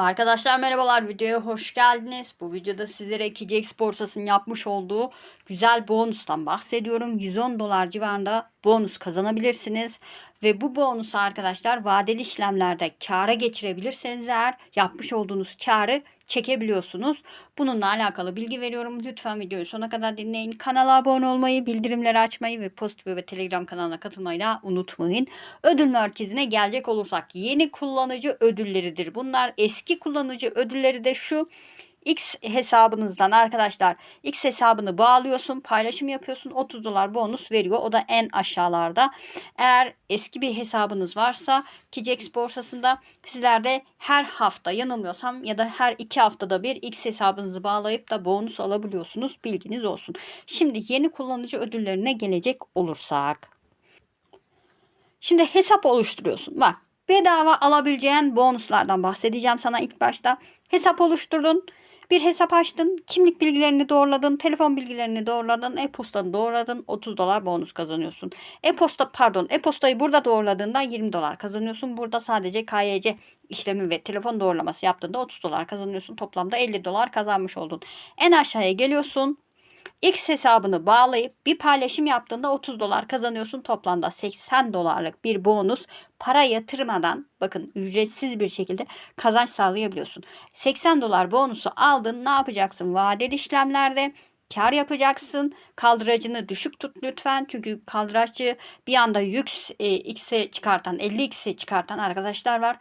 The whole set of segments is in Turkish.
Arkadaşlar merhabalar videoya hoş geldiniz. Bu videoda sizlere KJX borsasının yapmış olduğu güzel bonustan bahsediyorum. 110 dolar civarında bonus kazanabilirsiniz. Ve bu bonusu arkadaşlar vadeli işlemlerde kâra geçirebilirseniz eğer yapmış olduğunuz kârı çekebiliyorsunuz. Bununla alakalı bilgi veriyorum. Lütfen videoyu sona kadar dinleyin. Kanala abone olmayı, bildirimleri açmayı ve Pozitif ve Telegram kanalına katılmayı da unutmayın. Ödül merkezine gelecek olursak yeni kullanıcı ödülleridir. Bunlar eski kullanıcı ödülleri de şu. X hesabınızdan arkadaşlar X hesabını bağlıyorsun paylaşım yapıyorsun 30 dolar bonus veriyor. O da en aşağılarda. Eğer eski bir hesabınız varsa KJX borsasında sizlerde her hafta yanılmıyorsam ya da her iki haftada bir X hesabınızı bağlayıp da bonus alabiliyorsunuz. Bilginiz olsun. Şimdi yeni kullanıcı ödüllerine gelecek olursak. Şimdi hesap oluşturuyorsun. Bak bedava alabileceğin bonuslardan bahsedeceğim sana ilk başta. Hesap oluşturdun bir hesap açtın, kimlik bilgilerini doğruladın, telefon bilgilerini doğruladın, e-postanı doğruladın, 30 dolar bonus kazanıyorsun. E-posta pardon, e-postayı burada doğruladığında 20 dolar kazanıyorsun. Burada sadece KYC işlemi ve telefon doğrulaması yaptığında 30 dolar kazanıyorsun. Toplamda 50 dolar kazanmış oldun. En aşağıya geliyorsun. X hesabını bağlayıp bir paylaşım yaptığında 30 dolar kazanıyorsun. Toplamda 80 dolarlık bir bonus para yatırmadan bakın ücretsiz bir şekilde kazanç sağlayabiliyorsun. 80 dolar bonusu aldın ne yapacaksın? Vadeli işlemlerde kar yapacaksın. Kaldıracını düşük tut lütfen. Çünkü kaldıracı bir anda yük e, x'e çıkartan 50x'e çıkartan arkadaşlar var.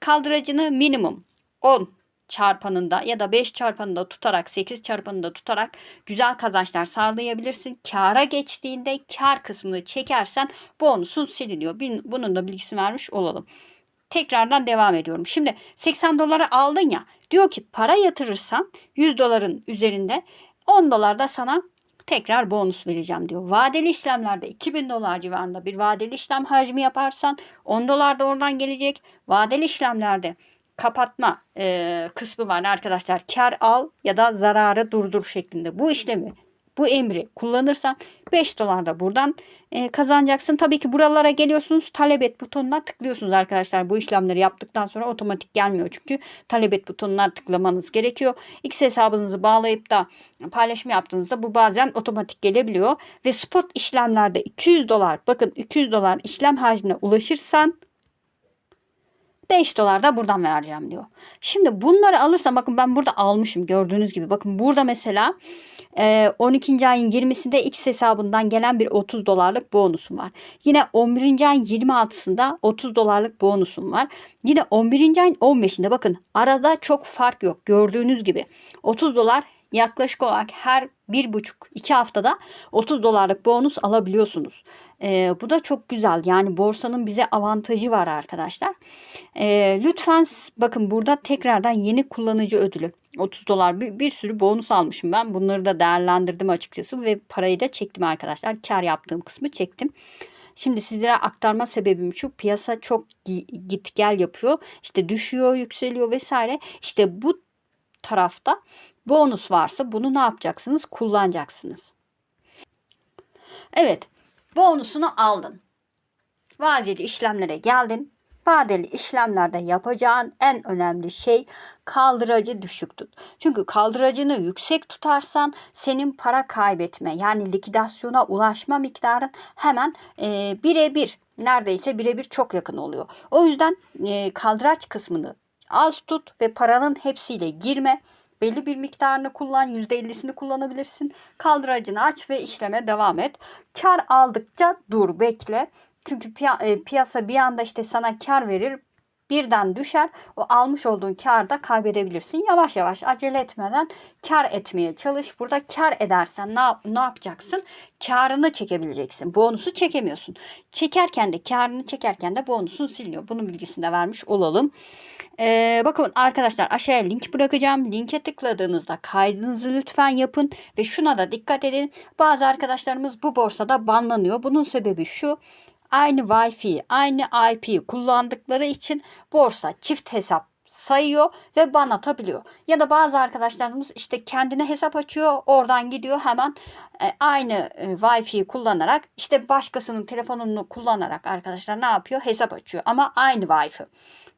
Kaldıracını minimum 10 çarpanında ya da 5 çarpanında tutarak 8 çarpanında tutarak güzel kazançlar sağlayabilirsin. Kara geçtiğinde kar kısmını çekersen bonusun siliniyor. Bunun da bilgisini vermiş olalım. Tekrardan devam ediyorum. Şimdi 80 dolara aldın ya diyor ki para yatırırsan 100 doların üzerinde 10 dolar da sana tekrar bonus vereceğim diyor. Vadeli işlemlerde 2000 dolar civarında bir vadeli işlem hacmi yaparsan 10 dolar da oradan gelecek. Vadeli işlemlerde kapatma e, kısmı var arkadaşlar. Kar al ya da zararı durdur şeklinde. Bu işlemi bu emri kullanırsan 5 dolar da buradan e, kazanacaksın. Tabii ki buralara geliyorsunuz. Talep et butonuna tıklıyorsunuz arkadaşlar. Bu işlemleri yaptıktan sonra otomatik gelmiyor. Çünkü talep et butonuna tıklamanız gerekiyor. X hesabınızı bağlayıp da paylaşım yaptığınızda bu bazen otomatik gelebiliyor. Ve spot işlemlerde 200 dolar bakın 200 dolar işlem hacmine ulaşırsan 5 dolar da buradan vereceğim diyor. Şimdi bunları alırsam bakın ben burada almışım gördüğünüz gibi. Bakın burada mesela 12. E, ayın 20'sinde X hesabından gelen bir 30 dolarlık bonusum var. Yine 11. ayın 26'sında 30 dolarlık bonusum var. Yine 11. ayın 15'inde bakın arada çok fark yok gördüğünüz gibi. 30 dolar yaklaşık olarak her bir buçuk iki haftada 30 dolarlık bonus alabiliyorsunuz. Ee, bu da çok güzel. Yani borsanın bize avantajı var arkadaşlar. Ee, lütfen bakın burada tekrardan yeni kullanıcı ödülü 30 dolar bir, bir sürü bonus almışım ben. Bunları da değerlendirdim açıkçası ve parayı da çektim arkadaşlar. Kar yaptığım kısmı çektim. Şimdi sizlere aktarma sebebim şu piyasa çok git gel yapıyor. İşte düşüyor, yükseliyor vesaire. İşte bu tarafta bonus varsa bunu ne yapacaksınız? Kullanacaksınız. Evet. Bonusunu aldın. Vadeli işlemlere geldin. Vadeli işlemlerde yapacağın en önemli şey kaldıracı düşük tut. Çünkü kaldıracını yüksek tutarsan senin para kaybetme yani likidasyona ulaşma miktarın hemen e, birebir neredeyse birebir çok yakın oluyor. O yüzden e, kaldıraç kısmını az tut ve paranın hepsiyle girme. Belli bir miktarını kullan, %50'sini kullanabilirsin. Kaldıracını aç ve işleme devam et. Kar aldıkça dur, bekle. Çünkü e, piyasa bir anda işte sana kar verir, birden düşer. O almış olduğun karı da kaybedebilirsin. Yavaş yavaş acele etmeden kar etmeye çalış. Burada kar edersen ne, ne yapacaksın? Karını çekebileceksin. Bonusu çekemiyorsun. Çekerken de karını çekerken de bonusun siliniyor. Bunun bilgisini de vermiş olalım. Ee, bakın arkadaşlar aşağıya link bırakacağım. Linke tıkladığınızda kaydınızı lütfen yapın ve şuna da dikkat edin. Bazı arkadaşlarımız bu borsada banlanıyor. Bunun sebebi şu. Aynı Wi-Fi, aynı IP kullandıkları için borsa çift hesap sayıyor ve ban atabiliyor. Ya da bazı arkadaşlarımız işte kendine hesap açıyor. Oradan gidiyor hemen e, aynı e, Wi-Fi'yi kullanarak işte başkasının telefonunu kullanarak arkadaşlar ne yapıyor? Hesap açıyor ama aynı Wi-Fi.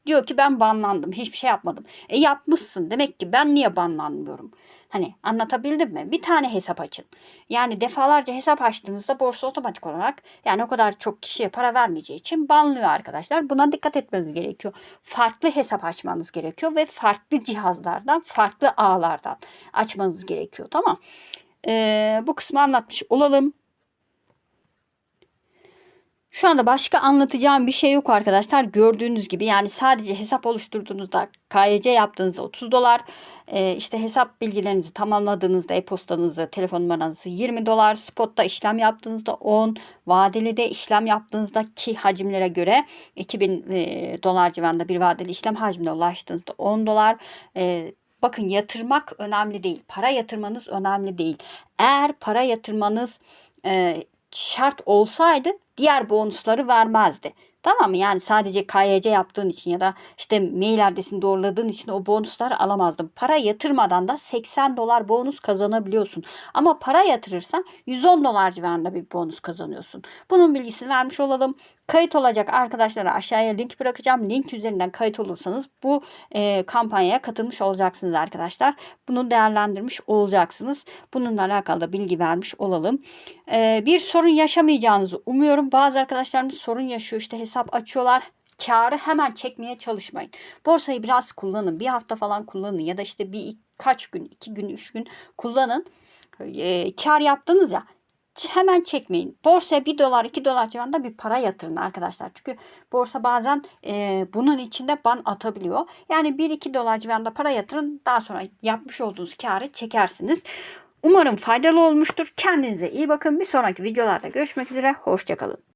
Diyor ki ben banlandım. Hiçbir şey yapmadım. E yapmışsın. Demek ki ben niye banlanmıyorum? Hani anlatabildim mi? Bir tane hesap açın. Yani defalarca hesap açtığınızda borsa otomatik olarak yani o kadar çok kişiye para vermeyeceği için banlıyor arkadaşlar. Buna dikkat etmeniz gerekiyor. Farklı hesap açmanız gerekiyor ve farklı cihazlardan, farklı ağlardan açmanız gerekiyor. Tamam. Ee, bu kısmı anlatmış olalım. Şu anda başka anlatacağım bir şey yok arkadaşlar. Gördüğünüz gibi yani sadece hesap oluşturduğunuzda KYC yaptığınızda 30 dolar. Ee, işte hesap bilgilerinizi tamamladığınızda e-postanızı, telefon numaranızı 20 dolar. Spotta işlem yaptığınızda 10. Vadeli de işlem yaptığınızda ki hacimlere göre 2000 e, dolar civarında bir vadeli işlem hacmine ulaştığınızda 10 dolar. E, Bakın yatırmak önemli değil. Para yatırmanız önemli değil. Eğer para yatırmanız e, şart olsaydı diğer bonusları vermezdi. Tamam mı? Yani sadece KYC yaptığın için ya da işte mail adresini doğruladığın için o bonusları alamazdın. Para yatırmadan da 80 dolar bonus kazanabiliyorsun. Ama para yatırırsan 110 dolar civarında bir bonus kazanıyorsun. Bunun bilgisini vermiş olalım. Kayıt olacak arkadaşlara aşağıya link bırakacağım. Link üzerinden kayıt olursanız bu e, kampanyaya katılmış olacaksınız arkadaşlar. Bunu değerlendirmiş olacaksınız. Bununla alakalı da bilgi vermiş olalım. E, bir sorun yaşamayacağınızı umuyorum. Bazı arkadaşlarımız sorun yaşıyor. İşte hesap açıyorlar karı hemen çekmeye çalışmayın. Borsayı biraz kullanın. Bir hafta falan kullanın ya da işte bir kaç gün, iki gün, üç gün kullanın. E, kar yaptınız ya hemen çekmeyin. Borsaya 1 dolar 2 dolar civarında bir para yatırın arkadaşlar. Çünkü borsa bazen e, bunun içinde ban atabiliyor. Yani 1-2 dolar civarında para yatırın. Daha sonra yapmış olduğunuz karı çekersiniz. Umarım faydalı olmuştur. Kendinize iyi bakın. Bir sonraki videolarda görüşmek üzere. Hoşçakalın.